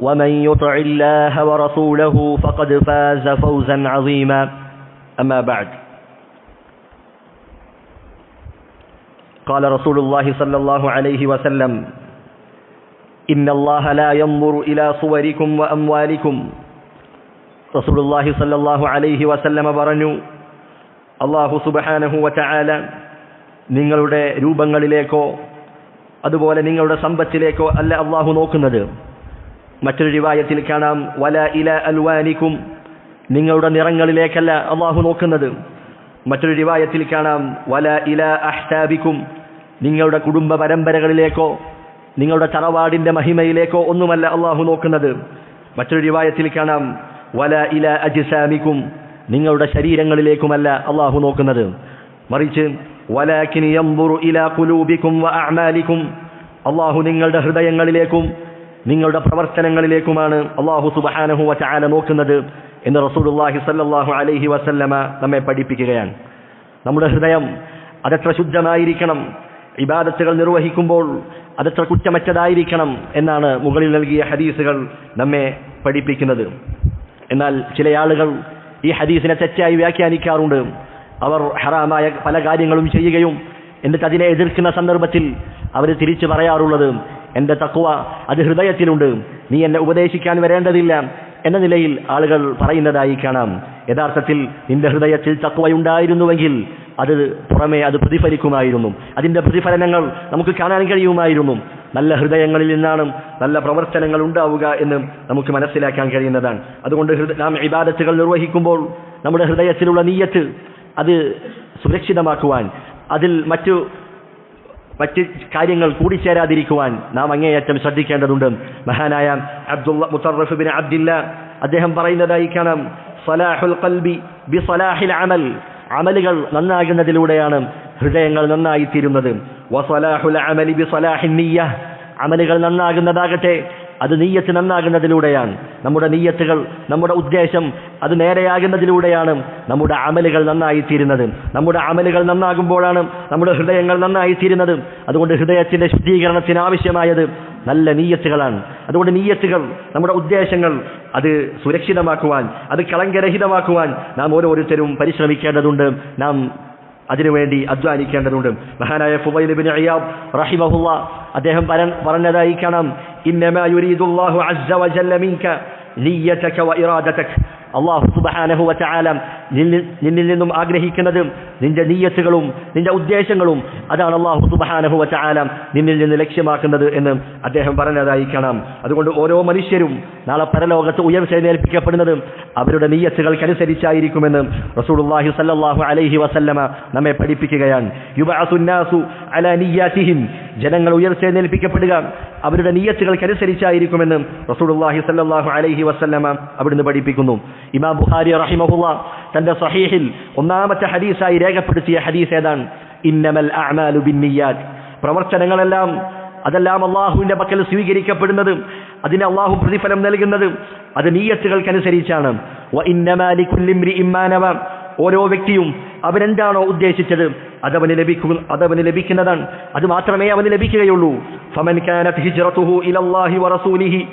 ومن يطع الله ورسوله فقد فاز فوزا عظيما أما بعد قال رسول الله صلى الله عليه وسلم إن الله لا ينظر إلى صوركم وأموالكم رسول الله صلى الله عليه وسلم പറഞ്ഞു അള്ളാഹു സുബഹാനഹു വചാല നിങ്ങളുടെ രൂപങ്ങളിലേക്കോ അതുപോലെ നിങ്ങളുടെ സമ്പത്തിലേക്കോ അല്ല അള്ളാഹു നോക്കുന്നത് മറ്റൊരു റിവായത്തിൽ കാണാം വല ഇല അൽവാനിക്കും. നിങ്ങളുടെ നിറങ്ങളിലേക്കല്ല അള്ളാഹു നോക്കുന്നത്. മറ്റൊരു റിവായത്തിൽ കാണാം വല ഇല അഹ്താബിക്കും. നിങ്ങളുടെ കുടുംബ പരമ്പരകളിലേക്കോ നിങ്ങളുടെ തറവാടിന്റെ മഹിമയിലേക്കോ ഒന്നുമല്ല അള്ളാഹു നോക്കുന്നത്. മറ്റൊരു റിവായത്തിൽ കാണാം വല ഇല അജിസാമിക്കും. നിങ്ങളുടെ ശരീരങ്ങളിലേക്കുമല്ല അള്ളാഹു നോക്കുന്നത്. മറിച്ച് വലാക്കിൻ യംബുറു ഇല കുലൂബിക്കും വ അമാലിക്കും അള്ളാഹു നിങ്ങളുടെ ഹൃദയങ്ങളിലേക്കും നിങ്ങളുടെ പ്രവർത്തനങ്ങളിലേക്കുമാണ് അള്ളാഹു സുബഹാനഹു വചാല നോക്കുന്നത് എന്ന് റസൂലുള്ളാഹി സല്ലാഹു അലൈഹി വസല്ലമ നമ്മെ പഠിപ്പിക്കുകയാണ്. നമ്മുടെ ഹൃദയം അതത്ര ശുദ്ധമായിരിക്കണം. ഇബാദത്തുകൾ നിർവഹിക്കുമ്പോൾ അതത്ര കുറ്റമറ്റതായിരിക്കണം എന്നാണ് മുകളിൽ നൽകിയ ഹദീസുകൾ നമ്മെ പഠിപ്പിക്കുന്നത്. എന്നാൽ ചില ആളുകൾ ഈ ഹദീസിനെ തെറ്റായി വ്യാഖ്യാനിക്കാറുണ്ട്. അവർ ഹറാമായ പല കാര്യങ്ങളും ചെയ്യുകയും എന്നിട്ട് അതിനെ എതിർക്കുന്ന സന്ദർഭത്തിൽ അവർ തിരിച്ചു പറയാറുള്ളത് എന്റെ തക്കുവ അത് ഹൃദയത്തിലുണ്ട് നീ എന്നെ ഉപദേശിക്കാൻ വരേണ്ടതില്ല. എന്ന നിലയിൽ ആളുകൾ പറയുന്നതായി കാണാം. യഥാർത്ഥത്തിൽ നിന്റെ ഹൃദയത്തിൽ തക്കുവയുണ്ടായിരുന്നുവെങ്കിൽ അത് പുറമേ അത് പ്രതിഫലിക്കുമായിരുന്നു. അതിന്റെ പ്രതിഫലനങ്ങൾ നമുക്ക് കാണാൻ കഴിയുമായിരുന്നു. നല്ല ഹൃദയങ്ങളിൽ നിന്നാണ് നല്ല പ്രവർത്തനങ്ങൾ ഉണ്ടാവുക എന്ന് നമുക്ക് മനസ്സിലാക്കാൻ കഴിയുന്നതാണ്. അതുകൊണ്ട് നാം ഇബാദത്തുകൾ നിർവഹിക്കുമ്പോൾ നമ്മുടെ ഹൃദയത്തിലുള്ള നീയത്ത് അത് സുരക്ഷിതമാക്കുവാൻ അതിൽ മറ്റു മറ്റ് കാര്യങ്ങൾ കൂടിച്ചേരാതിരിക്കുവാൻ നാം അങ്ങേയറ്റം ശ്രദ്ധിക്കേണ്ടതുണ്ട്. മഹാനായ അബ്ദുള്ള മുത്തറഫ് ബിൻ അബ്ദില്ല അദ്ദേഹം പറയുന്നതായി കാണാം സലാഹുൽ ഖൽബി ബി സലാഹിൽ അമൽ. അമലുകൾ നന്നാകുന്നതിലൂടെയാണ് ഹൃദയങ്ങൾ നന്നായി തീരുന്നത് വസലാഹുൽ അമലി ബി സലാഹിൻ അമലുകൾ നന്നാകുന്നതാകട്ടെ അത് നീയത്ത് നന്നാകുന്നതിലൂടെയാണ്. നമ്മുടെ നീയത്തുകൾ നമ്മുടെ ഉദ്ദേശം അത് നേരെയാകുന്നതിലൂടെയാണ് നമ്മുടെ അമലുകൾ നന്നായി തീരുന്നത് നമ്മുടെ അമലുകൾ നന്നാകുമ്പോഴാണ് നമ്മുടെ ഹൃദയങ്ങൾ നന്നായി തീരുന്നത് അതുകൊണ്ട് ഹൃദയത്തിന്റെ ശുദ്ധീകരണത്തിന് ആവശ്യമായത് നല്ല നീയത്തുകളാണ്. അതുകൊണ്ട് നീയത്തുകൾ നമ്മുടെ ഉദ്ദേശങ്ങൾ അത് സുരക്ഷിതമാക്കുവാൻ അത് കളങ്കരഹിതമാക്കുവാൻ നാം ഓരോരുത്തരും പരിശ്രമിക്കേണ്ടതുണ്ട്. നാം അതിനുവേണ്ടി അധ്വാനിക്കേണ്ടതുണ്ട്. മഹാനായ ഫുബൈൽ ബിൻ അയ്യാബ് റഹിമഹുല്ല അദ്ദേഹം പറഞ്ഞതായി കാണാം അള്ളാഹു സുബഹാനഹു വചാല നിന്നിൽ നിന്നും ആഗ്രഹിക്കുന്നത് നിന്റെ നീയത്തുകളും നിന്റെ ഉദ്ദേശങ്ങളും അതാണ് അള്ളാഹു സുബഹാനഹു വചാല നിന്നിൽ നിന്ന് ലക്ഷ്യമാക്കുന്നത് എന്ന് അദ്ദേഹം പറഞ്ഞതായി കാണാം അതുകൊണ്ട് ഓരോ മനുഷ്യരും നാളെ പരലോകത്ത് ഉയർച്ചേൽപ്പിക്കപ്പെടുന്നത് അവരുടെ നീയത്തുകൾക്കനുസരിച്ചായിരിക്കുമെന്ന് റസൂലുള്ളാഹി സല്ലല്ലാഹു അലൈഹി വസല്ലമ നമ്മെ പഠിപ്പിക്കുകയാണ്. യുബഅസുന്നാസു അലാ നിയ്യാതിഹിം ജനങ്ങൾ ഉയർച്ചേൽപ്പിക്കപ്പെടുക അവരുടെ നീയത്തുകൾക്കനുസരിച്ചായിരിക്കുമെന്ന് റസൂലുള്ളാഹി സല്ലല്ലാഹു അലൈഹി വസല്ലമ അവിടുന്ന് പഠിപ്പിക്കുന്നു. ഇമാം ബുഖാരി റഹിമഹുള്ള തന്റെ സഹീഹിൽ ഒന്നാമത്തെ ഹദീസായി രേഖപ്പെടുത്തിയ ഹദീസ് ഏതാണ്? ഇന്നമൽ അഅമാലു ബിന്നിയാത്ത് പ്രവർത്തനങ്ങളെല്ലാം അതെല്ലാം അള്ളാഹുവിന്റെ പക്കൽ സ്വീകരിക്കപ്പെടുന്നത് അതിന് അള്ളാഹു പ്രതിഫലം നൽകുന്നത് അത് നീയത്തുകൾക്കനുസരിച്ചാണ്. ഓരോ വ്യക്തിയും അവനെന്താണോ ഉദ്ദേശിച്ചത്? അതവന് ലഭിക്കു അതവന് ലഭിക്കുന്നതാണ്. അത് മാത്രമേ അവന് ലഭിക്കുകയുള്ളൂ. ഫമൻ ഹിജ്റതുഹു ഇലല്ലാഹി വറസൂലിഹി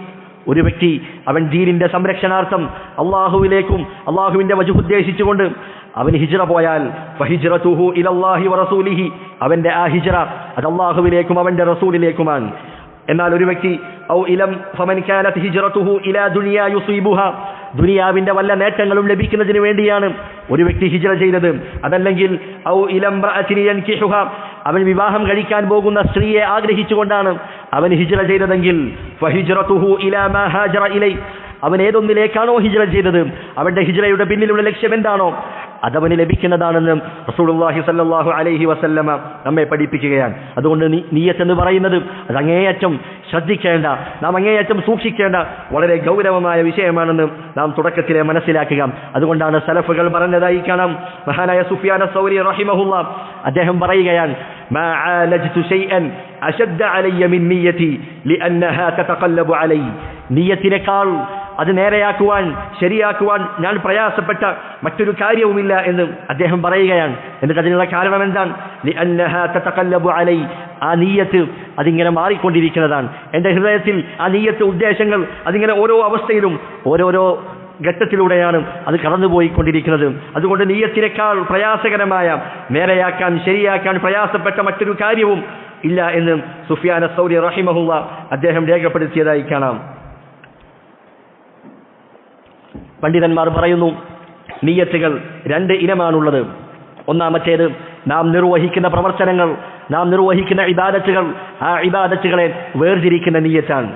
ഒരു വ്യക്തി അവൻ ദീനിന്റെ സംരക്ഷണാർത്ഥം അള്ളാഹുവിലേക്കും അള്ളാഹുവിന്റെ വജു ഉദ്ദേശിച്ചുകൊണ്ട് അവൻ ഹിജറ പോയാൽ വറസൂലിഹി അവന്റെ ആ ഹിജറ അത് അള്ളാഹുവിലേക്കും അവന്റെ റസൂലിലേക്കുമാണ്. എന്നാൽ ഒരു വ്യക്തി ഔ ഇലം ഹിജ്റതുഹു ഇലാ ദുനിയാവിന്റെ വല്ല നേട്ടങ്ങളും ലഭിക്കുന്നതിന് വേണ്ടിയാണ് ഒരു വ്യക്തി ഹിജറ ചെയ്തത്. അതല്ലെങ്കിൽ ഔ ഇലം അവൻ വിവാഹം കഴിക്കാൻ പോകുന്ന സ്ത്രീയെ ആഗ്രഹിച്ചുകൊണ്ടാണ് അവൻ ഹിജ്റ ചെയ്തതെങ്കിൽ അവൻ ഏതൊന്നിലേക്കാണോ ഹിജ്റ ചെയ്തത്? അവന്റെ ഹിജ്റയുടെ പിന്നിലുള്ള ലക്ഷ്യം എന്താണോ? അതവന് ലഭിക്കുന്നതാണെന്ന് റസൂൽഹി സല്ലാഹു അലൈഹി വസല്ലമ നമ്മെ പഠിപ്പിക്കുകയാണ്. അതുകൊണ്ട് നീയത്ത് എന്ന് പറയുന്നത് അത് അങ്ങേയറ്റം ശ്രദ്ധിക്കേണ്ട നാം അങ്ങേയറ്റം സൂക്ഷിക്കേണ്ട വളരെ ഗൗരവമായ വിഷയമാണെന്ന് നാം തുടക്കത്തിലെ മനസ്സിലാക്കുക. അതുകൊണ്ടാണ് സലഫുകൾ പറഞ്ഞതായി കാണാം മഹാനായ സുഫിയാന സൗരി റഹിമഹുല്ല അദ്ദേഹം പറയുകയാണ് നീയത്തിനേക്കാൾ അത് നേരെയാക്കുവാൻ ശരിയാക്കുവാൻ ഞാൻ പ്രയാസപ്പെട്ട മറ്റൊരു കാര്യവുമില്ല എന്ന് അദ്ദേഹം പറയുകയാണ്. എന്നിട്ട് അതിനുള്ള കാരണം എന്താണ് ആ നീയത്ത് അതിങ്ങനെ മാറിക്കൊണ്ടിരിക്കുന്നതാണ്. എന്റെ ഹൃദയത്തിൽ ആ നീയത്ത് ഉദ്ദേശങ്ങൾ അതിങ്ങനെ ഓരോ അവസ്ഥയിലും ഓരോരോ ഘട്ടത്തിലൂടെയാണ് അത് കടന്നുപോയിക്കൊണ്ടിരിക്കുന്നത്. അതുകൊണ്ട് നീയത്തിനേക്കാൾ പ്രയാസകരമായ നേരെയാക്കാൻ ശരിയാക്കാൻ പ്രയാസപ്പെട്ട മറ്റൊരു കാര്യവും ഇല്ല എന്ന് സുഫിയാന സൗരി റഹിമഹുവ അദ്ദേഹം രേഖപ്പെടുത്തിയതായി കാണാം. പണ്ഡിതന്മാർ പറയുന്നു നീയത്തുകൾ രണ്ട് ഇനമാണുള്ളത്. ഒന്നാമത്തേത് നാം നിർവഹിക്കുന്ന പ്രവർത്തനങ്ങൾ നാം നിർവഹിക്കുന്ന ഇബാദത്തുകൾ ആ ഇബാദത്തുകളെ വേർതിരിക്കുന്ന നീയത്താണ്.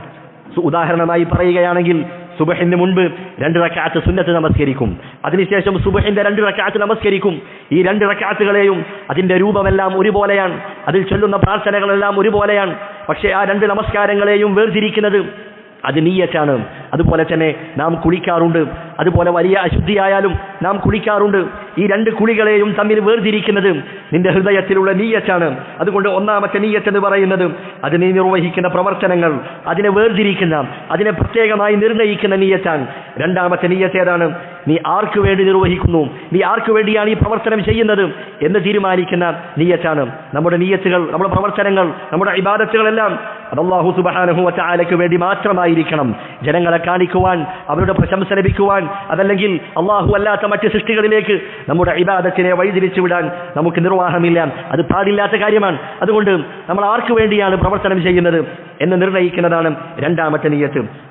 ഉദാഹരണമായി പറയുകയാണെങ്കിൽ സുബഹിന് മുൻപ് രണ്ട് റക്കാത്ത് സുന്നത്ത് നമസ്കരിക്കും. അതിനുശേഷം സുബഹിന്റെ രണ്ട് റക്കാത്ത് നമസ്കരിക്കും. ഈ രണ്ട് റക്കാത്തുകളെയും അതിന്റെ രൂപമെല്ലാം ഒരുപോലെയാണ്. അതിൽ ചൊല്ലുന്ന പ്രാർത്ഥനകളെല്ലാം ഒരുപോലെയാണ്. പക്ഷേ ആ രണ്ട് നമസ്കാരങ്ങളെയും വേർതിരിക്കുന്നത് അത് നീയറ്റാണ്. അതുപോലെ തന്നെ നാം കുളിക്കാറുണ്ട്. അതുപോലെ വലിയ അശുദ്ധിയായാലും നാം കുളിക്കാറുണ്ട്. ഈ രണ്ട് കുളികളെയും തമ്മിൽ വേർതിരിക്കുന്നത് നിന്റെ ഹൃദയത്തിലുള്ള നീയറ്റാണ്. അതുകൊണ്ട് ഒന്നാമത്തെ നീയറ്റ് എന്ന് പറയുന്നത് അത് നീ നിർവഹിക്കുന്ന പ്രവർത്തനങ്ങൾ അതിനെ വേർതിരിക്കുന്ന അതിനെ പ്രത്യേകമായി നിർണയിക്കുന്ന നീയറ്റാണ് രണ്ടാമത്തെ നീയത്ത് ഏതാണ്? നീ ആർക്കു വേണ്ടി നിർവഹിക്കുന്നു? നീ ആർക്കു വേണ്ടിയാണ് ഈ പ്രവർത്തനം ചെയ്യുന്നത് എന്ന് തീരുമാനിക്കുന്ന നീയറ്റാണ് നമ്മുടെ നീയത്തുകൾ നമ്മുടെ പ്രവർത്തനങ്ങൾ നമ്മുടെ ഇബാദത്തുകളെല്ലാം അത് അള്ളാഹു സുബഹാനഹു വറ്റആലയ്ക്ക് വേണ്ടി മാത്രമായിരിക്കണം. ജനങ്ങളെ കാണിക്കുവാൻ അവരുടെ പ്രശംസ ലഭിക്കുവാൻ അതല്ലെങ്കിൽ അള്ളാഹു അല്ലാത്ത മറ്റ് സൃഷ്ടികളിലേക്ക് നമ്മുടെ ഇബാദത്തിനെ വഴിതിരിച്ചു വിടാൻ നമുക്ക് നിർവാഹമില്ല. അത് പാടില്ലാത്ത കാര്യമാണ്. അതുകൊണ്ട് നമ്മൾ ആർക്കു വേണ്ടിയാണ് പ്രവർത്തനം ചെയ്യുന്നത് എന്ന് നിർണയിക്കുന്നതാണ് രണ്ടാമത്തെ നീയത്ത്.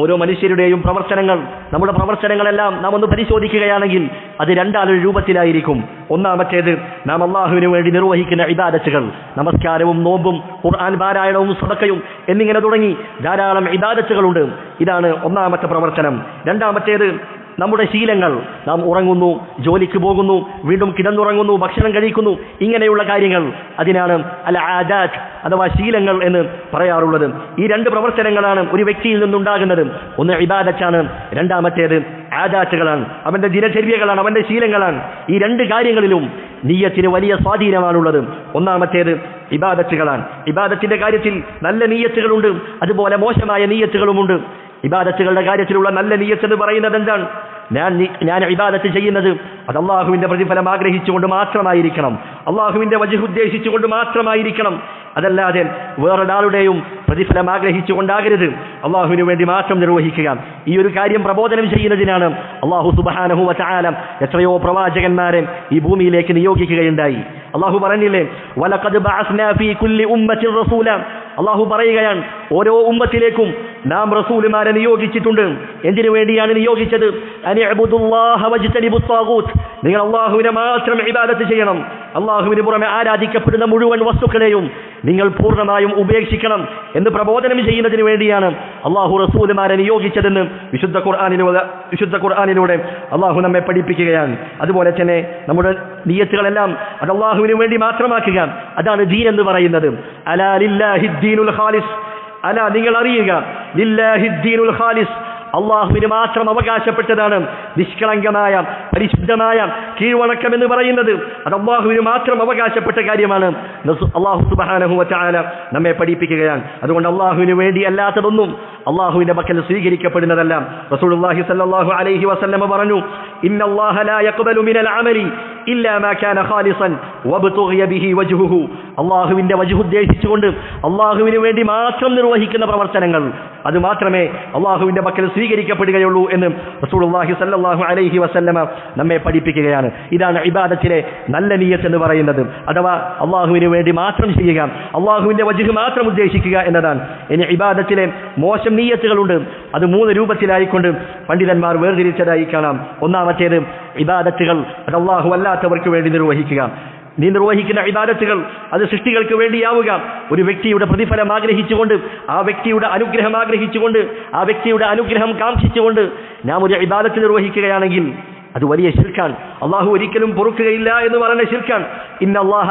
ഓരോ മനുഷ്യരുടെയും പ്രവർത്തനങ്ങൾ നമ്മുടെ പ്രവർത്തനങ്ങളെല്ലാം നാം ഒന്ന് പരിശോധിക്കുകയാണെങ്കിൽ അത് രണ്ടാലൊരു രൂപത്തിലായിരിക്കും. ഒന്നാമത്തേത് നാം അള്ളാഹുവിന് വേണ്ടി നിർവഹിക്കുന്ന ഇബാദത്തുകൾ നമസ്കാരവും നോമ്പും ഖുർആൻ പാരായണവും സദക്കയും എന്നിങ്ങനെ തുടങ്ങി ധാരാളം ഇബാദത്തുകളുണ്ട്. ഇതാണ് ഒന്നാമത്തെ പ്രവർത്തനം. രണ്ടാമത്തേത് നമ്മുടെ ശീലങ്ങൾ നാം ഉറങ്ങുന്നു ജോലിക്ക് പോകുന്നു വീണ്ടും കിടന്നുറങ്ങുന്നു ഭക്ഷണം കഴിക്കുന്നു ഇങ്ങനെയുള്ള കാര്യങ്ങൾ. അതിനാണ് അല്ല ആദാജ് അഥവാ ശീലങ്ങൾ എന്ന് പറയാറുള്ളത്. ഈ രണ്ട് പ്രവർത്തനങ്ങളാണ് ഒരു വ്യക്തിയിൽ നിന്നുണ്ടാകുന്നത്. ഒന്ന് ഇബാദച്ചാണ് രണ്ടാമത്തേത് ആദാത്തുകളാണ്. അവന്റെ ദിനചര്യകളാണ് അവന്റെ ശീലങ്ങളാണ്. ഈ രണ്ട് കാര്യങ്ങളിലും നീയത്തിന് വലിയ സ്വാധീനമാണുള്ളത്. ഒന്നാമത്തേത് ഇബാദത്തുകളാണ്. ഇബാദത്തിന്റെ കാര്യത്തിൽ നല്ല നീയത്തുകളുണ്ട് അതുപോലെ മോശമായ നീയത്തുകളുമുണ്ട്. ഇബാദത്തുകളുടെ കാര്യത്തിലുള്ള നല്ല നീയത്ത് എന്ന് പറയുന്നത് എന്താണ്? ഞാൻ ഞാൻ ഇബാദത്ത് ചെയ്യുന്നത് അത് അള്ളാഹുവിന്റെ പ്രതിഫലം ആഗ്രഹിച്ചുകൊണ്ട് മാത്രമായിരിക്കണം. അള്ളാഹുവിന്റെ വജു ഉദ്ദേശിച്ചുകൊണ്ട് മാത്രമായിരിക്കണം. അതല്ലാതെ വേറൊരാളുടെയും പ്രതിഫലം ആഗ്രഹിച്ചുകൊണ്ടാകരുത്. അള്ളാഹുവിന് വേണ്ടി മാത്രം നിർവഹിക്കുക. ഈ ഒരു കാര്യം പ്രബോധനം ചെയ്യുന്നതിനാണ് അള്ളാഹു സുബഹാനഹു വചാലം എത്രയോ പ്രവാചകന്മാരെ ഈ ഭൂമിയിലേക്ക് നിയോഗിക്കുകയുണ്ടായി. അള്ളാഹു പറഞ്ഞില്ലേ വലക്കത് അള്ളാഹു പറയുകയാണ് ഓരോ ഉമ്മത്തിലേക്കും നാം റസൂലുമാരെ നിയോഗിച്ചിട്ടുണ്ട്. എന്തിനു വേണ്ടിയാണ് നിയോഗിച്ചത്? നിങ്ങൾ അള്ളാഹുവിനെ മാത്രം ഇബാദത്ത് ചെയ്യണം. അള്ളാഹുവിന് പുറമെ ആരാധിക്കപ്പെടുന്ന മുഴുവൻ വസ്തുക്കളെയും നിങ്ങൾ പൂർണമായും ഉപേക്ഷിക്കണം എന്ന് പ്രബോധനം ചെയ്യുന്നതിന് വേണ്ടിയാണ് അള്ളാഹു റസൂലുമാരെ നിയോഗിച്ചതെന്ന് വിശുദ്ധ ഖുർആാനിലൂടെ വിശുദ്ധ ഖുർആാനിലൂടെ അള്ളാഹു നമ്മെ പഠിപ്പിക്കുകയാണ്. അതുപോലെ തന്നെ നമ്മുടെ നിയത്തുകളെല്ലാം അത് അള്ളാഹുവിന് വേണ്ടി മാത്രമാക്കുക. അതാണ് ദീൻ എന്ന് പറയുന്നത്. അലാ ലില്ലാഹി ദീനുൽ ഖാലിസ്. അല നിങ്ങൾ അറിയുക. ലില്ലാഹി ദീനുൽ ഖാലിസ്. അള്ളാഹുവിന് മാത്രം അവകാശപ്പെട്ടതാണ് നിഷ്കളങ്കമായ പരിശുദ്ധമായ കീഴ്വണക്കം എന്ന് പറയുന്നത് അത് അള്ളാഹുവിന് മാത്രം അവകാശപ്പെട്ട കാര്യമാണ്. അള്ളാഹു സുബാനഹു വച്ചാല നമ്മെ പഠിപ്പിക്കുകയാണ്. അതുകൊണ്ട് അള്ളാഹുവിന് വേണ്ടി അല്ലാത്തതൊന്നും അള്ളാഹുവിന്റെ പക്കൽ സ്വീകരിക്കപ്പെടുന്നതല്ല. റസൂലുള്ളാഹി സല്ലാഹു അലൈഹി വസല്ലമ പറഞ്ഞു വജ്ഹുഹു. അള്ളാഹുവിന്റെ വജ്ഹ് ഉദ്ദേശിച്ചുകൊണ്ട് അള്ളാഹുവിന് വേണ്ടി മാത്രം നിർവഹിക്കുന്ന പ്രവർത്തനങ്ങൾ. അത് മാത്രമേ അള്ളാഹുവിന്റെ പക്കൽ സ്വീകരിക്കപ്പെടുകയുള്ളൂ എന്ന് റസൂലുള്ളാഹി സ്വല്ലല്ലാഹു അലൈഹി വസല്ലമ നമ്മെ പഠിപ്പിക്കുകയാണ്. ഇതാണ് ഇബാദത്തിലെ നല്ല നീയത്ത് എന്ന് പറയുന്നത്. അഥവാ അള്ളാഹുവിന് വേണ്ടി മാത്രം ചെയ്യുക അള്ളാഹുവിന്റെ വജുഹ് മാത്രം ഉദ്ദേശിക്കുക എന്നതാണ്. ഇനി ഇബാദത്തിലെ മോശം നീയത്തുകളുണ്ട്. അത് മൂന്ന് രൂപത്തിലായിക്കൊണ്ട് പണ്ഡിതന്മാർ വേർതിരിച്ചതായി കാണാം. ഒന്നാമത്തേത് ഇബാദത്തുകൾ. അത് അള്ളാഹു അല്ലാത്തവർക്ക് വേണ്ടി നിർവഹിക്കുക. നീ നിർവഹിക്കുന്ന ഇബാദത്തുകൾ അത് സൃഷ്ടികൾക്ക് വേണ്ടിയാവുക. ഒരു വ്യക്തിയുടെ പ്രതിഫലം ആഗ്രഹിച്ചുകൊണ്ട് ആ വ്യക്തിയുടെ അനുഗ്രഹം ആഗ്രഹിച്ചുകൊണ്ട് ആ വ്യക്തിയുടെ അനുഗ്രഹം കാംക്ഷിച്ചുകൊണ്ട് നാം ഒരു ഇബാദത്ത് നിർവഹിക്കുകയാണെങ്കിൽ അത് വലിയ ശിർക്കാണ് അള്ളാഹു ഒരിക്കലും പൊറുക്കുകയില്ല എന്ന് പറയുന്ന ശിർക്കാണ്. അള്ളാഹ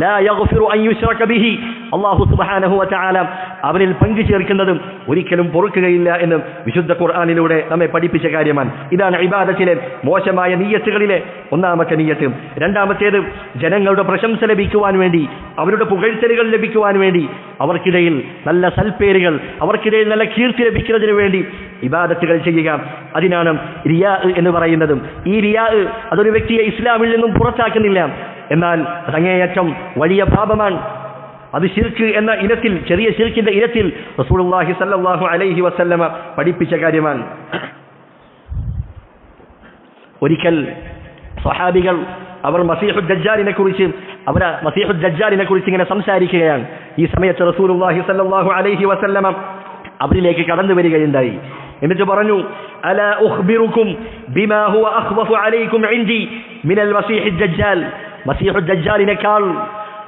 ലാ യഗ്ഫിറു അൻ യുശ്റക ബിഹി. അള്ളാഹു സുബ്ഹാനഹു വതആല അവനിൽ പങ്കു ചേർക്കുന്നതും ഒരിക്കലും പൊറുക്കുകയില്ല എന്ന് വിശുദ്ധ ഖുർആാനിലൂടെ നമ്മെ പഠിപ്പിച്ച കാര്യമാണ്. ഇതാണ് ഇബാദത്തിലെ മോശമായ നീയത്തുകളിലെ ഒന്നാമത്തെ നീയത്ത്. രണ്ടാമത്തേത് ജനങ്ങളുടെ പ്രശംസ ലഭിക്കുവാൻ വേണ്ടി അവരുടെ പുകഴ്ത്തലുകൾ ലഭിക്കുവാൻ വേണ്ടി അവർക്കിടയിൽ നല്ല സൽപ്പേരുകൾ അവർക്കിടയിൽ നല്ല കീർത്തി ലഭിക്കുന്നതിന് വേണ്ടി ഇബാദത്തുകൾ ചെയ്യുക. അതിനാണ് റിയാ എന്ന് പറയുന്നതും. ഈ റിയാ അതൊരു വ്യക്തിയെ ഇസ്ലാമിൽ നിന്നും പുറത്താക്കുന്നില്ല. എന്നാൽ അതങ്ങേയറ്റം വലിയ പാപമാണ്. അത് ശിർക്ക് എന്ന ഇനത്തിൽ ചെറിയ ശിർക്കിന്റെ ഇനത്തിൽ റസൂലുള്ളാഹി സല്ലല്ലാഹു അലൈഹി വസല്ലമ പഠിപ്പിച്ച കാര്യമാണ്. ഒരിക്കൽ സ്വഹാബികൾ അവർ മസീഹു ദജ്ജാലിനെ കുറിച്ച് അവർ മസീഹു ദജ്ജാലിനെ കുറിച്ച് ഇങ്ങനെ സംസാരിക്കുകയാണ്. ഈ സമയത്ത് റസൂലുള്ളാഹി അലൈഹി വസല്ലമ അവരിലേക്ക് കടന്നു വരികയുണ്ടായി. എന്നിട്ട് പറഞ്ഞു അല ഉഖ്ബിറുക്കും ബിമാ ഹുവ അഖ്വഫു അലൈക്കും ഇൻദി മിനൽ മസീഹി ദജ്ജാൽ മസീഹു ദജ്ജാലിനേക്കാൾ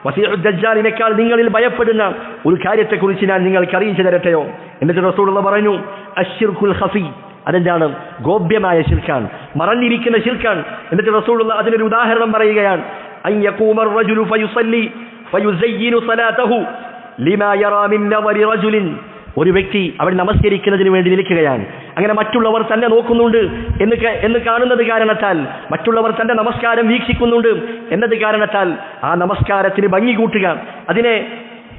മസീഹു ദജ്ജാലിനേക്കാൾ നിങ്ങളിൽ ഭയപ്പെടുന്ന ഒരു കാര്യത്തെക്കുറിച്ച് ഞാൻ നിങ്ങൾക്ക് അറിയിച്ചു തരട്ടെയോ? എന്നിട്ട് റസൂലുള്ള പറഞ്ഞു അഷിർഖുൽ ഖഫി. അതെന്താണ്? ഗോപ്യമായ ശിർക്കാണ്. മറഞ്ഞിരിക്കുന്ന ശിർക്കാണ്. എന്നിട്ട് റസൂലുള്ള അതിനൊരു ഉദാഹരണം പറയുകയാണ് അൻ യഖൂമർ റജുലു ഫയുസല്ലി ഫയുസയ്യിനു സലാതഹു ലിമാ യറാ മിൻ നവരി റജുലിൻ ഒരു വ്യക്തി അവൻ നമസ്കരിക്കുന്നതിന് വേണ്ടി നിൽക്കുകയാണ്. അങ്ങനെ മറ്റുള്ളവർ തന്നെ നോക്കുന്നുണ്ട് എന്ന് എന്ന് കാണുന്നത് കാരണത്താൽ മറ്റുള്ളവർ തന്റെ നമസ്കാരം വീക്ഷിക്കുന്നുണ്ട് എന്നത് കാരണത്താൽ ആ നമസ്കാരത്തിന് ഭംഗി കൂട്ടുക. അതിനെ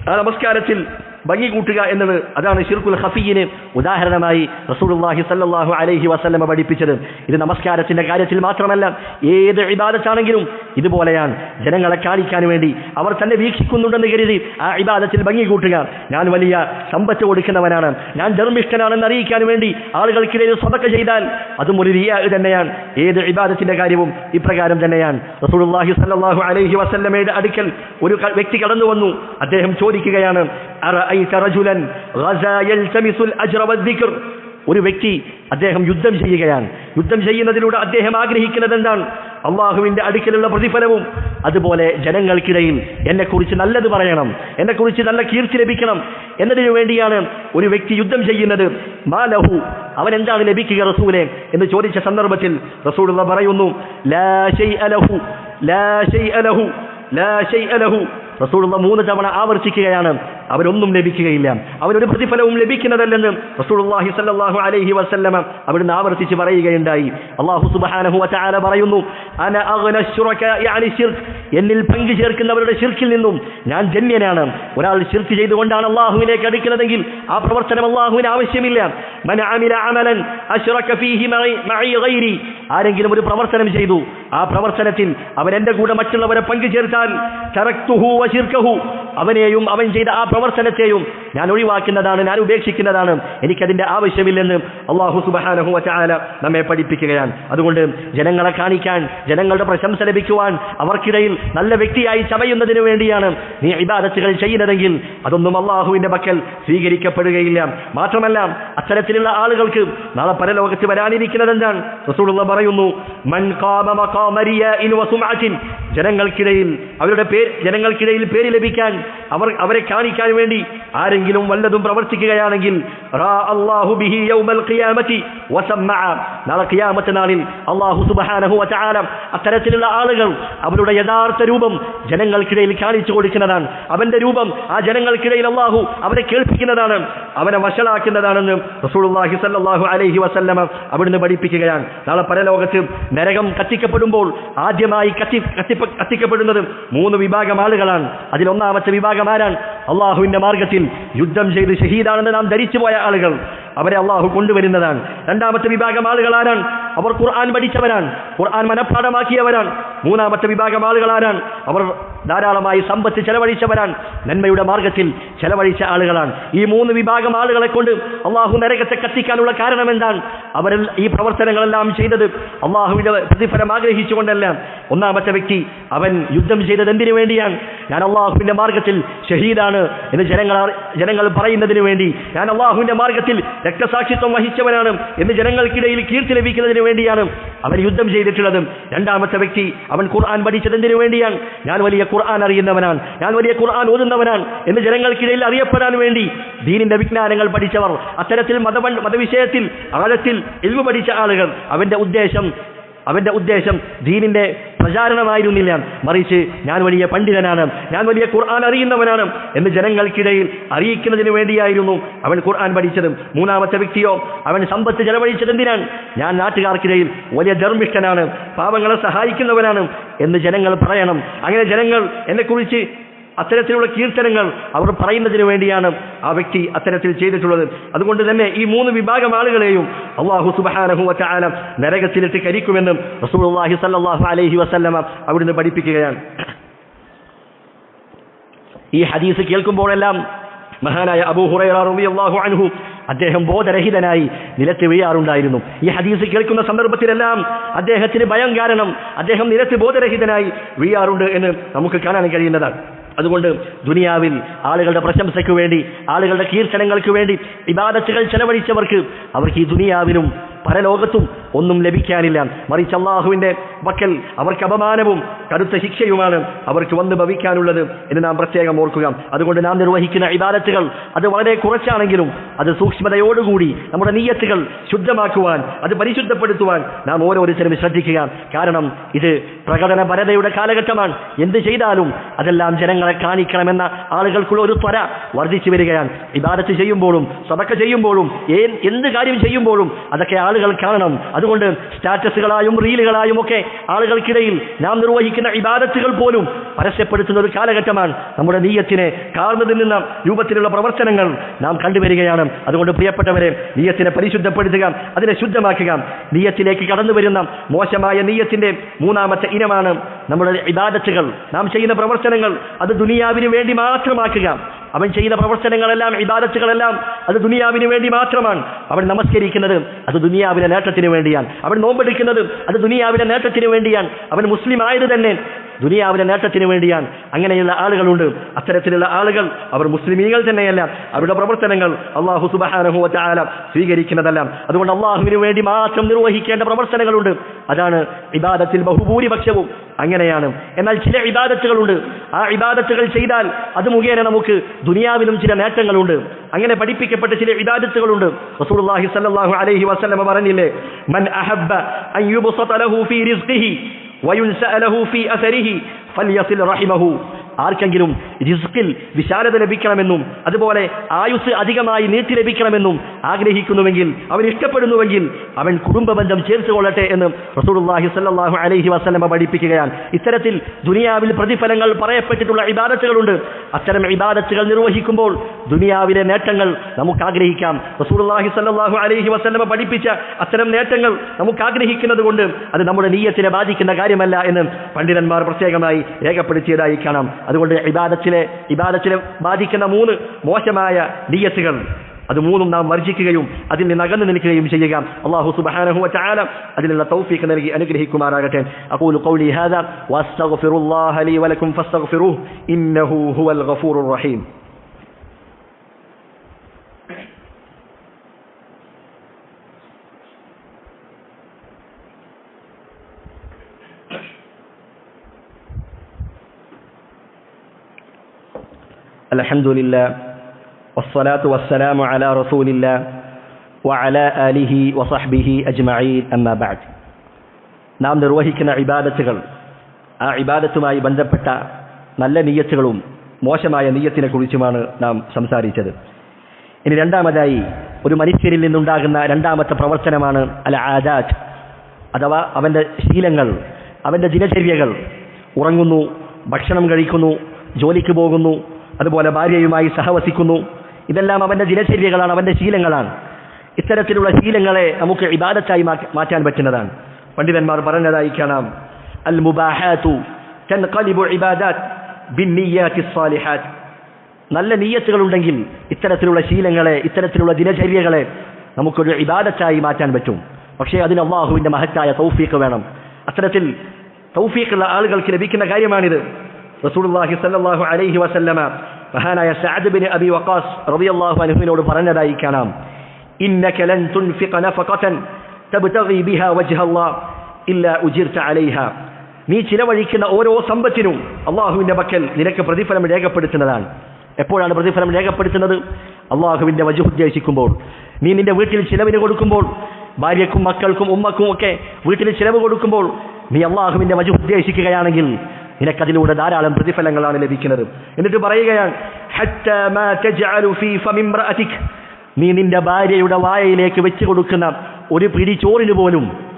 ആ നമസ്കാരത്തിൽ ഭംഗി കൂട്ടുക എന്നത് അതാണ് ഷിർഖുൽ ഹഫീന് ഉദാഹരണമായി റസൂലുള്ളാഹി സല്ലല്ലാഹു അലൈഹി വസല്ലമ പഠിപ്പിച്ചത്. ഇത് നമസ്കാരത്തിന്റെ കാര്യത്തിൽ മാത്രമല്ല ഏത് ഇബാദത്താണെങ്കിലും ഇതുപോലെയാണ് ജനങ്ങളെ കാണിക്കാൻ വേണ്ടി അവർ തന്നെ വീക്ഷിക്കുന്നുണ്ടെന്ന് കരുതി ആ ഇബാദത്തിൽ ഭംഗി കൂട്ടുക. ഞാൻ വലിയ സമ്പത്ത് കൊടുക്കുന്നവനാണ്. ഞാൻ ധർമ്മിഷ്ഠനാണെന്ന് അറിയിക്കാൻ വേണ്ടി ആളുകൾക്കിടയിൽ സ്വതക്ക ചെയ്താൽ അതും ഒരു റിയാ തന്നെയാണ്. ഏത് ഇബാദത്തിന്റെ കാര്യവും ഇപ്രകാരം തന്നെയാണ്. റസൂലുള്ളാഹി സല്ലാഹു അലൈഹി വസല്ലമയുടെ അടുക്കൽ ഒരു വ്യക്തി കടന്നു വന്നു. അദ്ദേഹം ചോദിക്കുകയാണ് ഒരു വ്യക്തി അദ്ദേഹം യുദ്ധം ചെയ്യുകയാണ്. യുദ്ധം ചെയ്യുന്നതിലൂടെ അദ്ദേഹം ആഗ്രഹിക്കുന്നത് എന്താണ്? അള്ളാഹുവിന്റെ അടുക്കലുള്ള പ്രതിഫലവും. അതുപോലെ ജനങ്ങൾക്കിടയിൽ എന്നെക്കുറിച്ച് നല്ലത് പറയണം. എന്നെക്കുറിച്ച് നല്ല കീർത്തി ലഭിക്കണം എന്നതിനു വേണ്ടിയാണ് ഒരു വ്യക്തി യുദ്ധം ചെയ്യുന്നത്. മാ ലഹു അവൻ എന്താണ് ലഭിക്കുക റസൂലെ എന്ന് ചോദിച്ച സന്ദർഭത്തിൽ റസൂൽ പറയുന്നു ലാ ലാ ലാ റസൂലുള്ള മൂന്ന് തവണ ആവർത്തിക്കുകയാണ്. അവരൊന്നും ലഭിക്കുകയില്ല. അവരൊരു പ്രതിഫലവും ലഭിക്കുന്നതല്ലെന്ന് റസൂലുള്ളാഹി സ്വല്ലല്ലാഹു അലൈഹി വസല്ലമ അവിടുന്ന് ആവർത്തിച്ച് പറയുകയുണ്ടായി. അല്ലാഹു സുബ്ഹാനഹു വതആല പറയുന്നു അന എന്നിൽ പങ്കു ചേർക്കുന്നവരുടെ ശിർക്കിൽ നിന്നും ഞാൻ ജന്യനാണ്. ഒരാൾ ശിർക്ക് ചെയ്തുകൊണ്ടാണ് അള്ളാഹുവിനേക്ക് അടുക്കുന്നതെങ്കിൽ ആ പ്രവർത്തനം അള്ളാഹുവിന് ആവശ്യമില്ല. അമില അമലൻ ഫീഹി ആരെങ്കിലും ഒരു പ്രവർത്തനം ചെയ്തു ആ പ്രവർത്തനത്തിൽ അവൻ എന്റെ കൂടെ മറ്റുള്ളവരെ പങ്കു ചേർത്താൽ അവനെയും അവൻ ചെയ്ത ആ പ്രവർത്തനത്തെയും ഞാൻ ഒഴിവാക്കുന്നതാണ് ഞാൻ ഉപേക്ഷിക്കുന്നതാണ്. എനിക്കതിന്റെ ആവശ്യമില്ലെന്ന് അള്ളാഹു സുബാനഹു വച്ചാല നമ്മെ പഠിപ്പിക്കുകയാണ്. അതുകൊണ്ട് ജനങ്ങളെ കാണിക്കാൻ ജനങ്ങളുടെ പ്രശംസ ലഭിക്കുവാൻ അവർക്കിടയിൽ നല്ല വ്യക്തിയായി ചമയുന്നതിന് വേണ്ടിയാണ് നീ ഇബാദത്തുകൾ ചെയ്യുന്നതെങ്കിൽ അതൊന്നും അള്ളാഹുവിന്റെ പക്കൽ സ്വീകരിക്കപ്പെടുകയില്ല. മാത്രമല്ല അത്തരത്തിലുള്ള ആളുകൾക്ക് നാളെ പരലോകത്ത് വരാനിരിക്കുന്നത് എന്താണ് റസൂലുള്ള പറയുന്നു മൻ ജനങ്ങൾക്കിടയിൽ അവരുടെ പേര് ജനങ്ങൾക്കിടയിൽ പേര് ലഭിക്കാൻ അവർ അവരെ കാണിക്കാൻ വേണ്ടി ആരെങ്കിലും വല്ലതും പ്രവർത്തിക്കുകയാണെങ്കിൽ അല്ലാഹു സുബ്ഹാനഹു വതആല അത്തരത്തിലുള്ള ആളുകൾ അവരുടെ യഥാർത്ഥ രൂപം ജനങ്ങൾക്കിടയിൽ കാണിച്ചു കൊടുക്കുന്നതാണ്. അവന്റെ രൂപം ആ ജനങ്ങൾക്കിടയിൽ അള്ളാഹു അവരെ കേൾപ്പിക്കുന്നതാണ്. അവനെ വഷളാക്കുന്നതാണെന്ന് റസൂലുള്ളാഹി സ്വല്ലല്ലാഹു അലൈഹി വസല്ലമ അവിടുന്ന് പഠിപ്പിക്കുകയാണ്. നാളെ പരലോകത്ത് നരകം കത്തിക്കപ്പെടുമ്പോൾ ആദ്യമായി കത്തി കത്തിപ്പ കത്തിക്കപ്പെടുന്നത് മൂന്ന് വിഭാഗം ആളുകളാണ്. അതിലൊന്നാമത്തെ വിഭാഗം ആരാണ്? അള്ളാഹുവിന്റെ മാർഗത്തിൽ യുദ്ധം ചെയ്ത് ഷഹീദാണെന്ന് നാം ധരിച്ചുപോയ ആളുകൾ. അവരെ അള്ളാഹു കൊണ്ടുവരുന്നതാണ്. രണ്ടാമത്തെ വിഭാഗം ആളുകൾ ആരാണ്? അവർ ഖുർആൻ പഠിച്ചവരാണ്. ഖുർആൻ മനഃപ്പാഠമാക്കിയവരാണ് മൂന്നാമത്തെ വിഭാഗം ആളുകളാരാണ്. അവർ ധാരാളമായി സമ്പത്ത് ചെലവഴിച്ചവരാണ്. നന്മയുടെ മാർഗത്തിൽ ചെലവഴിച്ച ആളുകളാണ്. ഈ മൂന്ന് വിഭാഗം ആളുകളെ കൊണ്ട് അള്ളാഹു നരകത്തെ കത്തിക്കാനുള്ള കാരണം എന്താണ്? അവരിൽ ഈ പ്രവർത്തനങ്ങളെല്ലാം ചെയ്തത് അള്ളാഹുവിന്റെ പ്രതിഫലം ആഗ്രഹിച്ചുകൊണ്ടല്ല. ഒന്നാമത്തെ വ്യക്തി അവൻ യുദ്ധം ചെയ്തത് എന്തിനു വേണ്ടിയാണ്? ഞാൻ അള്ളാഹുവിന്റെ മാർഗത്തിൽ ഷഹീദാണ് എന്ന് ജനങ്ങൾ ജനങ്ങൾ പറയുന്നതിന് വേണ്ടി. ഞാൻ അള്ളാഹുവിന്റെ മാർഗത്തിൽ രക്തസാക്ഷിത്വം വഹിച്ചവനാണ് എന്ന് ജനങ്ങൾക്കിടയിൽ കീർത്തി ലഭിക്കുന്നതിന് വേണ്ടിയാണ് അവൻ യുദ്ധം ചെയ്തിട്ടുള്ളതും? രണ്ടാമത്തെ വ്യക്തി അവൻ ഖുർആൻ പഠിച്ചത് എന്തിനു വേണ്ടിയാണ്? ഞാൻ വലിയ ഖുർആൻ അറിയുന്നവനാണ്. ഞാൻ വലിയ ഖുർആൻ ഓതുന്നവനാണ് എന്ന് ജനങ്ങൾക്കിടയിൽ അറിയപ്പെടാൻ വേണ്ടി ദീനിന്റെ വിജ്ഞാനങ്ങൾ പഠിച്ചവർ അത്തരത്തിൽ മത മതവിഷയത്തിൽ ആഴത്തിൽ എൽവ് പഠിച്ച ആളുകൾ. അവന്റെ ഉദ്ദേശം അവന്റെ ഉദ്ദേശം ദീനിന്റെ പ്രചാരണമായിരുന്നില്ല. മറിച്ച് ഞാൻ വലിയ പണ്ഡിതനാണ്. ഞാൻ വലിയ ഖുർആൻ അറിയുന്നവനാണ് എന്ന് ജനങ്ങൾക്കിടയിൽ അറിയിക്കുന്നതിന് വേണ്ടിയായിരുന്നു അവൻ ഖുർആൻ പഠിച്ചതും. മൂന്നാമത്തെ വ്യക്തിയോ അവൻ സമ്പത്ത് ചെലവഴിച്ചത് എന്തിനാണ്? ഞാൻ നാട്ടുകാർക്കിടയിൽ വലിയ ധർമ്മിഷ്ഠനാണ്. പാവങ്ങളെ സഹായിക്കുന്നവനാണ് എന്ന് ജനങ്ങൾ പറയണം. അങ്ങനെ ജനങ്ങൾ എന്നെക്കുറിച്ച് അത്തരത്തിലുള്ള കീർത്തനങ്ങൾ അവർ പറയുന്നതിന് വേണ്ടിയാണ് ആ വ്യക്തി അത്തരത്തിൽ ചെയ്തിട്ടുള്ളത്. അതുകൊണ്ട് തന്നെ ഈ മൂന്ന് വിഭാഗം ആളുകളെയും അള്ളാഹു സുബഹാനഹു വറ്റആല നരകത്തിലിട്ട് കരിക്കുമെന്നും റസൂലുള്ളാഹി സല്ലാഹു അലഹി വസല്ലമ അവിടുന്ന് പഠിപ്പിക്കുകയാണ്. ഈ ഹദീസ് കേൾക്കുമ്പോഴെല്ലാം മഹാനായ അബൂ ഹുറൈറ റളിയല്ലാഹു അൻഹു അദ്ദേഹം ബോധരഹിതനായി നിലത്ത് വീഴാറുണ്ടായിരുന്നു. ഈ ഹദീസ് കേൾക്കുന്ന സന്ദർഭത്തിലെല്ലാം അദ്ദേഹത്തിന് ഭയം കാരണം അദ്ദേഹം നിലത്ത് ബോധരഹിതനായി വീഴാറുണ്ട് എന്ന് നമുക്ക് കാണാൻ കഴിയുന്നതാണ്. അതുകൊണ്ട് ദുനിയാവിൽ ആളുകളുടെ പ്രശംസയ്ക്ക് വേണ്ടി ആളുകളുടെ കീർത്തനങ്ങൾക്ക് വേണ്ടി വിവാദത്തുകൾ ചെലവഴിച്ചവർക്ക് അവർക്ക് ഈ ദുനിയാവിലും പരലോകത്തും ഒന്നും ലഭിക്കാനില്ല. മറിച്ച് അള്ളാഹുവിന്റെ വക്കൽ അവർക്ക് അപമാനവും കടുത്ത ശിക്ഷയുമാണ് അവർക്ക് വന്ന് ഭവിക്കാനുള്ളത് എന്ന് നാം പ്രത്യേകം ഓർക്കുക. അതുകൊണ്ട് നാം നിർവഹിക്കുന്ന ഇബാദത്തുകൾ അത് വളരെ കുറച്ചാണെങ്കിലും അത് സൂക്ഷ്മതയോടുകൂടി നമ്മുടെ നീയത്തുകൾ ശുദ്ധമാക്കുവാൻ അത് പരിശുദ്ധപ്പെടുത്തുവാൻ നാം ഓരോരുത്തരും ശ്രദ്ധിക്കുക. കാരണം ഇത് പ്രകടനപരതയുടെ കാലഘട്ടമാണ്. എന്ത് ചെയ്താലും അതെല്ലാം ജനങ്ങളെ കാണിക്കണമെന്ന ആളുകൾക്കുള്ള ഒരു ത്വര വർദ്ധിച്ചു വരികയാണ്. ഇബാദത്ത് ചെയ്യുമ്പോഴും സതക്ക ചെയ്യുമ്പോഴും എന്ത് കാര്യം ചെയ്യുമ്പോഴും അതൊക്കെ ആളുകൾ കാണണം. അതുകൊണ്ട് സ്റ്റാറ്റസുകളായും റീലുകളായും ഒക്കെ ആളുകൾക്കിടയിൽ നാം നിർവഹിക്കുന്ന ഇബാദത്തുകൾ പോലും പരസ്യപ്പെടുത്തുന്ന ഒരു കാലഘട്ടമാണ്. നമ്മുടെ നീയത്തിനെ കാർന്നു തിന്നുന്ന രൂപത്തിലുള്ള പ്രവർത്തനങ്ങൾ നാം കണ്ടുവരികയാണ്. അതുകൊണ്ട് പ്രിയപ്പെട്ടവരെ നീയത്തിനെ പരിശുദ്ധപ്പെടുത്തുക അതിനെ ശുദ്ധമാക്കുക. നീയത്തിലേക്ക് കടന്നു വരുന്ന മോശമായ നീയത്തിന്റെ മൂന്നാമത്തെ ഇനമാണ് നമ്മുടെ ഇബാദത്തുകൾ. നാം ചെയ്യുന്ന പ്രവർത്തനങ്ങൾ അത് ദുനിയാവിന് വേണ്ടി മാത്രമാക്കുക. അവൻ ചെയ്ത പ്രവർത്തനങ്ങളെല്ലാം ഇബാദത്തുകളെല്ലാം അത് ദുനിയാവിന് വേണ്ടി മാത്രമാണ്. അവൻ നമസ്കരിക്കുന്നത് അത് ദുനിയാവിലെ നേട്ടത്തിന് വേണ്ടിയാണ്. അവൻ നോമ്പെടുക്കുന്നത് അത് ദുനിയാവിലെ നേട്ടത്തിന് വേണ്ടിയാണ്. അവൻ മുസ്ലിം ആയത് തന്നെ ദുനിയാവിലെ നേട്ടത്തിന് വേണ്ടിയാണ് അങ്ങനെയുള്ള ആളുകളുണ്ട്. അത്തരത്തിലുള്ള ആളുകൾ അവർ മുസ്ലിമീങ്ങൾ തന്നെയല്ല. അവരുടെ പ്രവർത്തനങ്ങൾ അള്ളാഹു സുബഹാനഹു ആല സ്വീകരിക്കുന്നതല്ല. അതുകൊണ്ട് അള്ളാഹുവിന് വേണ്ടി മാത്രം നിർവഹിക്കേണ്ട പ്രവർത്തനങ്ങളുണ്ട്. അതാണ് വിവാദത്തിൽ ബഹുഭൂരിപക്ഷവും അങ്ങനെയാണ്. എന്നാൽ ചില വിവാദത്തുകളുണ്ട് ആ വിവാദത്തുകൾ ചെയ്താൽ അത് മുഖേന നമുക്ക് ദുനിയാവിലും ചില നേട്ടങ്ങളുണ്ട്. അങ്ങനെ പഠിപ്പിക്കപ്പെട്ട ചില വിവാദത്തുകളുണ്ട് റസൂലുള്ളാഹി സ്വല്ലല്ലാഹു അലൈഹി വസല്ലം പറഞ്ഞില്ലേ മൻ അഹബ്ബ ലഹു ഫീ റിസ്ഖിഹി ആർക്കെങ്കിലും റിസ്കിൽ വിശാലത ലഭിക്കണമെന്നും അതുപോലെ ആയുസ് അധികമായി നീട്ടി ലഭിക്കണമെന്നും ആഗ്രഹിക്കുന്നുവെങ്കിൽ അവൻ ഇഷ്ടപ്പെടുന്നുവെങ്കിൽ അവൻ കുടുംബബന്ധം ചേർത്ത് കൊള്ളട്ടെ എന്ന് റസൂലുള്ളാഹി സ്വല്ലല്ലാഹു അലൈഹി വസല്ലമ പഠിപ്പിക്കുകയാണ്. ഇത്തരത്തിൽ ദുനിയാവിൽ പ്രതിഫലങ്ങൾ പറയപ്പെട്ടിട്ടുള്ള ഇബാദത്തുകളുണ്ട്. അത്തരം ഇബാദത്തുകൾ നിർവഹിക്കുമ്പോൾ ദുനിയാവിലെ നേട്ടങ്ങൾ നമുക്ക് ആഗ്രഹിക്കാം റസൂലുള്ളാഹി സല്ലാഹു അലഹി വസ്ലമ പഠിപ്പിച്ച അത്തരം നേട്ടങ്ങൾ നമുക്ക് ആഗ്രഹിക്കുന്നത് കൊണ്ട് അത് നമ്മുടെ നീയത്തിനെ ബാധിക്കുന്ന കാര്യമല്ല എന്ന് പണ്ഡിതന്മാർ പ്രത്യേകമായി രേഖപ്പെടുത്തിയതായി കാണാം. അതുകൊണ്ട് ഇബാദത്തിലെ ഇബാദത്തിലെ ബാധിക്കുന്ന മൂന്ന് മോശമായ നീയത്തുകൾ അത് മൂന്നും നാം വർജിക്കുകയും അതിൽ നിന്ന് അകന്നു നിൽക്കുകയും ചെയ്യുക അള്ളാഹു സുബ്ഹാനഹു വതആല അതിനുള്ള തൗഫീഖ് നൽകി അനുഗ്രഹിക്കുമാറാകട്ടെ അഖൂലു ഖൗലി ഹാദാ വഅസ്തഗ്ഫിറുല്ലാഹ ലീ വലക്കും ഫസ്തഗ്ഫിറുഹു ഇന്നഹു ഹുവൽ ഗഫൂറുർ റഹീം الحمد لله والصلاة والسلام على رسول الله وعلى آله وصحبه أجمعين أما بعد നാം നിർവഹിക്കുന്ന ഇബാദത്തുകൾ ആ ഇബാദത്തുമായി ബന്ധപ്പെട്ട നല്ല നീയത്തുകളും മോശമായ നീയത്തിനെ കുറിച്ചുമാണ് നാം സംസാരിച്ചത് ഇനി രണ്ടാമതായി ഒരു മനുഷ്യരിൽ നിന്നുണ്ടാകുന്ന രണ്ടാമത്തെ പ്രവർത്തനമാണ് അൽ ആദാറ്റ് അഥവാ അവൻ്റെ ശീലങ്ങൾ അവൻ്റെ ദിനചര്യകൾ ഉറങ്ങുന്നു ഭക്ഷണം കഴിക്കുന്നു ജോലിക്ക് പോകുന്നു അതുപോലെ ഭാര്യയുമായി സഹവസിക്കുന്നു ഇതെല്ലാം അവന്റെ ദിനചര്യകളാണ് അവന്റെ ശീലങ്ങളാണ്. ഇത്തരത്തിലുള്ള ശീലങ്ങളെ നമുക്ക് ഇബാദത്തായി മാറ്റാൻ പറ്റുന്നതാണ്. പണ്ഡിതന്മാർ പറഞ്ഞതായി കാണാം. അൽ മുബാഹാത്തു നല്ല നീയത്തുകളുണ്ടെങ്കിൽ ഇത്തരത്തിലുള്ള ശീലങ്ങളെ ഇത്തരത്തിലുള്ള ദിനചര്യകളെ നമുക്കൊരു ഇബാദത്തായി മാറ്റാൻ പറ്റും. പക്ഷേ അതിന് അള്ളാഹുവിന്റെ മഹത്തായ തൗഫീഖ് വേണം. അത്തരത്തിൽ തൗഫീക്കുള്ള ആളുകൾക്ക് ലഭിക്കുന്ന കാര്യമാണിത്. സ്വല്ലല്ലാഹു അലൈഹി വസല്ലമ മഹാനായ സഅദ് ബിൻ അബി വഖാസ് റളിയല്ലാഹു അൻഹുവിനോട് പറഞ്ഞതായി കാണാം ഇന്നക ലൻ തുൻഫിഖ നഫഖതൻ തബ്തഗി ബിഹാ വജ്ഹല്ലാ ഇല്ലാ ഉജിർത അലൈഹാ നീ ചിലവഴിക്കുന്ന ഓരോ സമ്പത്തിനും അള്ളാഹുവിന്റെ പക്കൽ നിനക്ക് പ്രതിഫലം രേഖപ്പെടുത്തുന്നതാണ്. എപ്പോഴാണ് പ്രതിഫലം രേഖപ്പെടുത്തുന്നത്? അള്ളാഹുവിന്റെ വജു ഉദ്ദേശിക്കുമ്പോൾ. നീ നിന്റെ വീട്ടിൽ ചിലവിന് കൊടുക്കുമ്പോൾ ഭാര്യക്കും മക്കൾക്കും ഉമ്മക്കും ഒക്കെ വീട്ടിൽ ചിലവ് കൊടുക്കുമ്പോൾ നീ അള്ളാഹുവിന്റെ വജു ഉദ്ദേശിക്കുകയാണെങ്കിൽ നിനക്കതിലൂടെ ധാരാളം പ്രതിഫലങ്ങളാണ് ലഭിക്കുന്നത്. എന്നിട്ട് പറയുകയാണ് "ഹത്താ മാ തജ്അലു ഫീ ഫമി നീ നിന്റെ ഭാര്യയുടെ വായയിലേക്ക് വെച്ചു കൊടുക്കുന്ന ഒരു പിടി ചോറിന് പോലും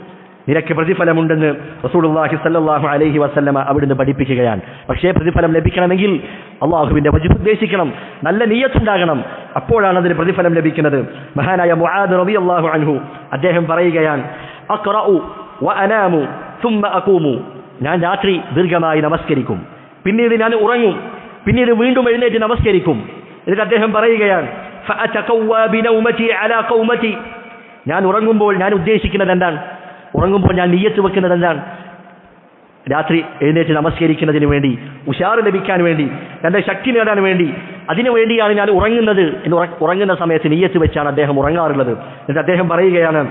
നിനക്ക് പ്രതിഫലമുണ്ടെന്ന് റസൂലുള്ളാഹി സല്ലാഹു അലൈഹി വസല്ലമ അവിടുന്ന് പഠിപ്പിക്കുകയാണ്. പക്ഷേ പ്രതിഫലം ലഭിക്കണമെങ്കിൽ അള്ളാഹുവിന്റെ വജു ഉദ്ദേശിക്കണം നല്ല നീയത്തുണ്ടാകണം. അപ്പോഴാണ് അതിന് പ്രതിഫലം ലഭിക്കുന്നത്. മഹാനായ മുആദ് അള്ളാഹു അൻഹു അദ്ദേഹം പറയുകയാണ് അഖറഉ വഅനാമു ثم അഖൂമു. ഞാൻ രാത്രി ദീർഘമായി നമസ്കരിക്കും. പിന്നീട് ഞാൻ ഉറങ്ങും. പിന്നീട് വീണ്ടും എഴുന്നേറ്റ് നമസ്കരിക്കും. എന്നിട്ട് അദ്ദേഹം പറയുകയാണ് ഞാൻ ഉറങ്ങുമ്പോൾ ഞാൻ ഉദ്ദേശിക്കുന്നത് എന്താണ്? ഉറങ്ങുമ്പോൾ ഞാൻ നീയത്ത് വെക്കുന്നത് എന്താണ്? രാത്രി എഴുന്നേറ്റ് നമസ്കരിക്കുന്നതിന് വേണ്ടി ഉഷാറ് ലഭിക്കാൻ വേണ്ടി എന്റെ ശക്തി നേടാൻ വേണ്ടി അതിനു വേണ്ടിയാണ് ഞാൻ ഉറങ്ങുന്നത് എന്ന് ഉറങ്ങുന്ന സമയത്ത് നീയത്ത് വെച്ചാണ് അദ്ദേഹം ഉറങ്ങാറുള്ളത്. എന്നിട്ട് അദ്ദേഹം പറയുകയാണ്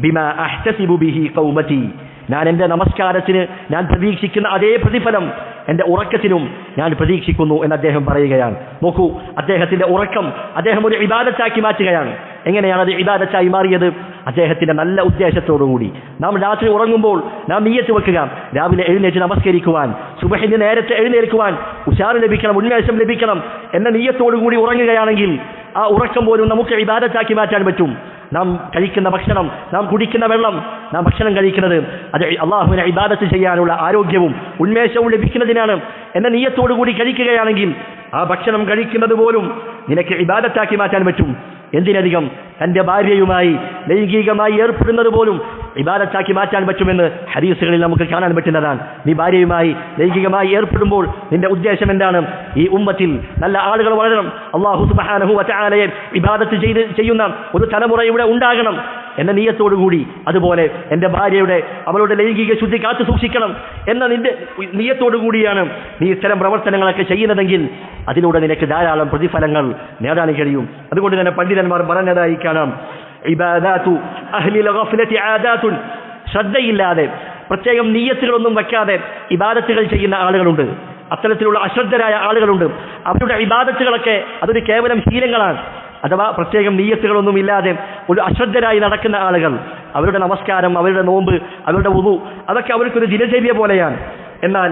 ബിമാ അഹ്തസിബു ബിഹി ഖൗമതി." ഞാൻ എന്റെ നമസ്കാരത്തിന് ഞാൻ പ്രതീക്ഷിക്കുന്ന അതേ പ്രതിഫലം എന്റെ ഉറക്കത്തിനും ഞാൻ പ്രതീക്ഷിക്കുന്നു എന്ന് അദ്ദേഹം പറയുകയാണ്. നോക്കൂ അദ്ദേഹത്തിന്റെ ഉറക്കം അദ്ദേഹം ഒരു ഇബാദത്താക്കി മാറ്റുകയാണ്. എങ്ങനെയാണ് അത് ഇബാദത്തായി മാറിയത്? അദ്ദേഹത്തിന്റെ നല്ല ഉദ്ദേശത്തോടുകൂടി. നാം രാത്രി ഉറങ്ങുമ്പോൾ നാം നീയത്ത് വെക്കുക. രാവിലെ എഴുന്നേറ്റ് നമസ്കരിക്കുവാൻ സുബഹിന് നേരത്തെ എഴുന്നേൽക്കുവാൻ ഉഷാറ് ലഭിക്കണം ഉന്മേഷം ലഭിക്കണം എന്ന നീയത്തോടുകൂടി ഉറങ്ങുകയാണെങ്കിൽ ആ ഉറക്കം പോലും നമുക്ക് ഇബാദത്താക്കി മാറ്റാൻ പറ്റും. നാം കഴിക്കുന്ന ഭക്ഷണം നാം കുടിക്കുന്ന വെള്ളം നാം ഭക്ഷണം കഴിക്കുന്നത് അത് അള്ളാഹുവിനെ ഇബാദത്ത് ചെയ്യാനുള്ള ആരോഗ്യവും ഉന്മേഷവും ലഭിക്കുന്നതിനാണ്. എന്ന നീയത്തോടുകൂടി കഴിക്കുകയാണെങ്കിൽ ആ ഭക്ഷണം കഴിക്കുന്നത് പോലും നിനക്ക് ഇബാദത്താക്കി മാറ്റാൻ പറ്റും. എന്തിനധികം? തന്റെ ഭാര്യയുമായി ലൈംഗികമായി ഏർപ്പെടുന്നത് പോലും ഇബാദത്താക്കി മാറ്റാൻ പറ്റുമെന്ന് ഹരീസുകളിൽ നമുക്ക് കാണാൻ പറ്റുന്നതാണ്. നീ ഭാര്യയുമായി ലൈംഗികമായി ഏർപ്പെടുമ്പോൾ നിന്റെ ഉദ്ദേശം എന്താണ്? ഈ ഉമ്മത്തിൽ നല്ല ആളുകൾ വളരണം. അള്ളാഹു സുബ്ഹാനഹു വതആലയെ ഇബാദത്ത് ചെയ്ത് ചെയ്യുന്ന ഒരു തലമുറ ഇവിടെ ഉണ്ടാകണം എന്ന നീയത്തോടുകൂടി അതുപോലെ എന്റെ ഭാര്യയുടെ അവളുടെ ലൈംഗിക ശുദ്ധി കാത്തു സൂക്ഷിക്കണം എന്ന നിന്റെ നീയത്തോടുകൂടിയാണ് നീ ഇത്തരം പ്രവർത്തനങ്ങളൊക്കെ ചെയ്യുന്നതെങ്കിൽ അതിലൂടെ നിനക്ക് ധാരാളം പ്രതിഫലങ്ങൾ നേടാൻ കഴിയും. അതുകൊണ്ട് തന്നെ പണ്ഡിതന്മാർ പറഞ്ഞതായി കാണാം. ഇബാദാത്തു അഹ്ലിൽ ഗഫ്ലത്തി ആദാത്തുൻ. ശ്രദ്ധയില്ലാതെ പ്രത്യേകം നീയത്തുകളൊന്നും വയ്ക്കാതെ ഇബാദത്തുകൾ ചെയ്യുന്ന ആളുകളുണ്ട്. അത്തരത്തിലുള്ള അശ്രദ്ധരായ ആളുകളുണ്ട്. അവരുടെ ഇബാദത്തുകളൊക്കെ അതൊരു കേവലം ശീലങ്ങളാണ് അഥവാ പ്രത്യേകം നീയത്തുകളൊന്നും ഇല്ലാതെ ഒരു അശ്രദ്ധരായി നടക്കുന്ന ആളുകൾ അവരുടെ നമസ്കാരം അവരുടെ നോമ്പ് അവരുടെ ഉതു അതൊക്കെ അവർക്കൊരു ദിനചര്യ പോലെയാണ്. എന്നാൽ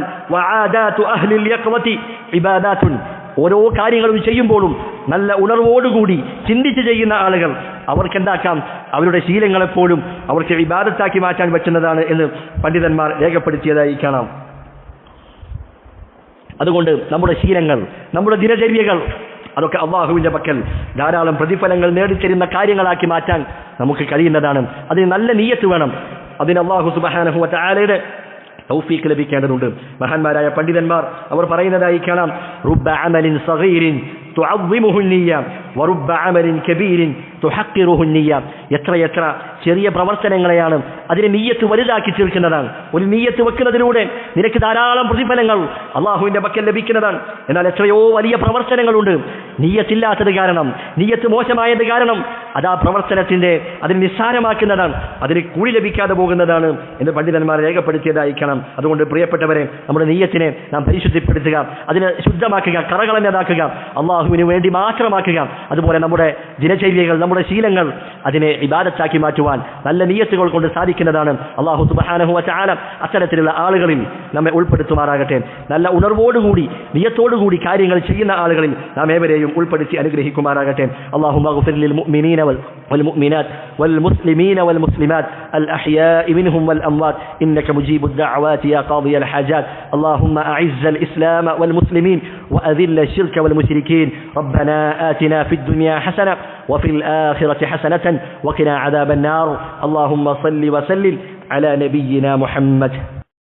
ഓരോ കാര്യങ്ങളും ചെയ്യുമ്പോഴും നല്ല ഉണർവോടുകൂടി ചിന്തിച്ച് ചെയ്യുന്ന ആളുകൾ അവർക്ക് എന്താക്കാം അവരുടെ ശീലങ്ങളെപ്പോഴും അവർക്ക് വിവാദത്താക്കി മാറ്റാൻ പറ്റുന്നതാണ് എന്ന് പണ്ഡിതന്മാർ രേഖപ്പെടുത്തിയതായി കാണാം. അതുകൊണ്ട് നമ്മുടെ ശീലങ്ങൾ നമ്മുടെ ദിനചര്യകൾ അതൊക്കെ അവാഹുവിന്റെ പക്കൽ ധാരാളം പ്രതിഫലങ്ങൾ നേടിത്തരുന്ന കാര്യങ്ങളാക്കി മാറ്റാൻ നമുക്ക് കഴിയുന്നതാണ്. അതിന് നല്ല നീയത്ത് വേണം. അതിന് അള്ളാഹു സുബാനഹു ആലയുടെ തൗഫീഖ് ലഭിക്കേണ്ടതുണ്ട്. മഹാന്മാരായ പണ്ഡിതന്മാർ അവർ പറയുന്നതായി കാണാം. റുബ അമലിൻ സഗീരിൻ തുഅദ്ദിമുഹു നിയ്യ വറുബ്ബ അമലിൻ കബീരിൻ تحقره നിയ്യ എത്ര എത്ര ചെറിയ പ്രവർത്തനങ്ങളെയാണ് അതിനെ നീയത്ത് വലുതാക്കി തീർക്കുന്നതാണ്. ഒരു നീയത്ത് വെക്കുന്നതിലൂടെ നിനക്ക് ധാരാളം പ്രതിഫലങ്ങൾ അള്ളാഹുവിന്റെ പക്കൽ ലഭിക്കുന്നതാണ്. എന്നാൽ എത്രയോ വലിയ പ്രവർത്തനങ്ങളുണ്ട്. നീയത്തില്ലാത്തത് കാരണം നീയത്ത് മോശമായത് കാരണം അത് ആ പ്രവർത്തനത്തിന്റെ അതിനെ നിസ്സാരമാക്കുന്നതാണ്. അതിന് കൂലി ലഭിക്കാതെ പോകുന്നതാണ് എന്ന് പണ്ഡിതന്മാർ രേഖപ്പെടുത്തിയതായിരിക്കണം. കാണാം അതുകൊണ്ട് പ്രിയപ്പെട്ടവരെ നമ്മുടെ നീയത്തിനെ നാം പരിശുദ്ധിപ്പെടുത്തുക അതിനെ ശുദ്ധമാക്കുക കറകളഞ്ഞതാക്കുക. അള്ളാഹുവിന് വേണ്ടി മാത്രമാക്കുക അതുപോലെ നമ്മുടെ ദിനചര്യകൾ നമ്മുടെ ശീലങ്ങൾ അതിനെ ഇബാദത്താക്കി മാറ്റുവാൻ നല്ല നീയത്തുകൾ കൊണ്ട് സാധിക്കുന്നതാണ് അള്ളാഹു സുബഹാനഹു വചാല അത്തരത്തിലുള്ള ആളുകളിൽ നമ്മെ ഉൾപ്പെടുത്തുമാറാകട്ടെ നല്ല ഉണർവോടുകൂടി നീയത്തോടുകൂടി കാര്യങ്ങൾ ചെയ്യുന്ന ആളുകളിൽ നാം ഏവരെയും ഉൾപ്പെടുത്തി അനുഗ്രഹിക്കുമാറാകട്ടെ അള്ളാഹു للمؤمنين وال- والمؤمنات والمسلمين والمسلمات الأحياء منهم والأموات إنك مجيب الدعوات يا قاضي الحاجات اللهم أعز الإسلام والمسلمين وأذل الشرك والمشركين ربنا آتنا في الدنيا حسنة وفي الآخرة حسنة وقنا عذاب النار. اللهم صل وسلم على نبينا محمد.